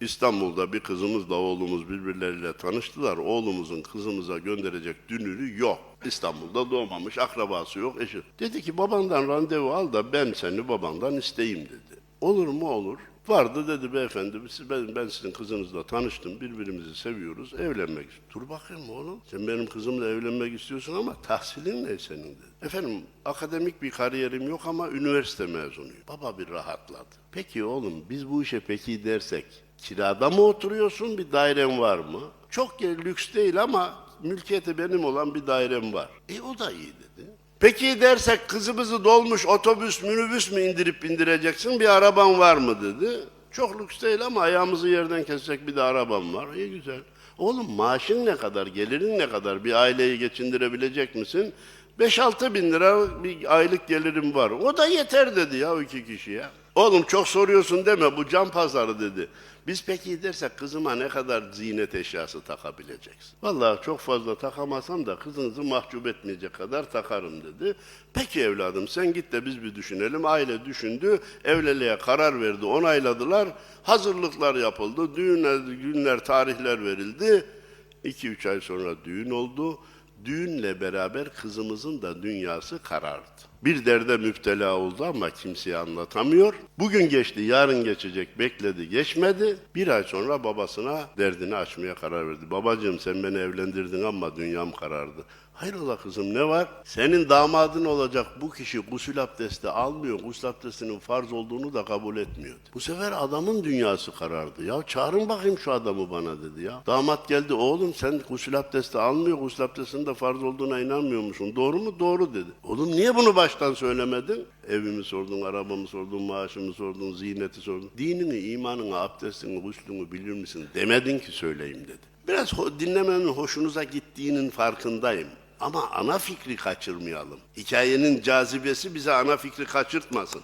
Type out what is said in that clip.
İstanbul'da bir kızımızla oğlumuz birbirleriyle tanıştılar. Oğlumuzun kızımıza gönderecek dünürü yok. İstanbul'da doğmamış, akrabası yok, eşi. Dedi ki babandan randevu al da ben seni babandan isteyeyim dedi. Olur mu olur. Vardı dedi beyefendi siz- ben, ben sizin kızınızla tanıştım birbirimizi seviyoruz evlenmek istiyorum. Dur bakayım oğlum sen benim kızımla evlenmek istiyorsun ama tahsilin ne senin dedi. Efendim akademik bir kariyerim yok ama üniversite mezunuyum. Baba bir rahatladı. Peki oğlum biz bu işe peki dersek kirada mı oturuyorsun bir dairen var mı? Çok lüks değil ama mülkiyeti benim olan bir dairem var. E o da iyi dedi. Peki dersek kızımızı dolmuş otobüs, minibüs mü indirip bindireceksin? Bir araban var mı dedi. Çok lüks değil ama ayağımızı yerden kesecek bir de arabam var. İyi güzel. Oğlum maaşın ne kadar, gelirin ne kadar? Bir aileyi geçindirebilecek misin? 5-6 bin lira bir aylık gelirim var. O da yeter dedi ya iki kişiye. Oğlum çok soruyorsun deme bu cam pazarı dedi. Biz peki dersek kızıma ne kadar ziynet eşyası takabileceksin? Vallahi çok fazla takamasam da kızınızı mahcup etmeyecek kadar takarım dedi. Peki evladım sen git de biz bir düşünelim. Aile düşündü, evliliğe karar verdi, onayladılar. Hazırlıklar yapıldı, düğünler, günler, tarihler verildi. 2-3 ay sonra düğün oldu. Düğünle beraber kızımızın da dünyası karardı. Bir derde müptela oldu ama kimseye anlatamıyor. Bugün geçti, yarın geçecek, bekledi, geçmedi. Bir ay sonra babasına derdini açmaya karar verdi. Babacığım sen beni evlendirdin ama dünyam karardı. Hayrola kızım ne var? Senin damadın olacak bu kişi gusül abdesti almıyor. Gusül abdestinin farz olduğunu da kabul etmiyor. Bu sefer adamın dünyası karardı. Ya çağırın bakayım şu adamı bana dedi ya. Damat geldi oğlum sen gusül abdesti almıyor. Gusül abdestinin de farz olduğuna inanmıyor musun? Doğru mu? Doğru dedi. Oğlum niye bunu baştan söylemedin? Evimi sordun, arabamı sordun, maaşımı sordun, ziyneti sordun. Dinini, imanını, abdestini, guslünü bilir misin? Demedin ki söyleyeyim dedi. Biraz dinlemenin hoşunuza gittiğinin farkındayım. Ama ana fikri kaçırmayalım. Hikayenin cazibesi bize ana fikri kaçırtmasın.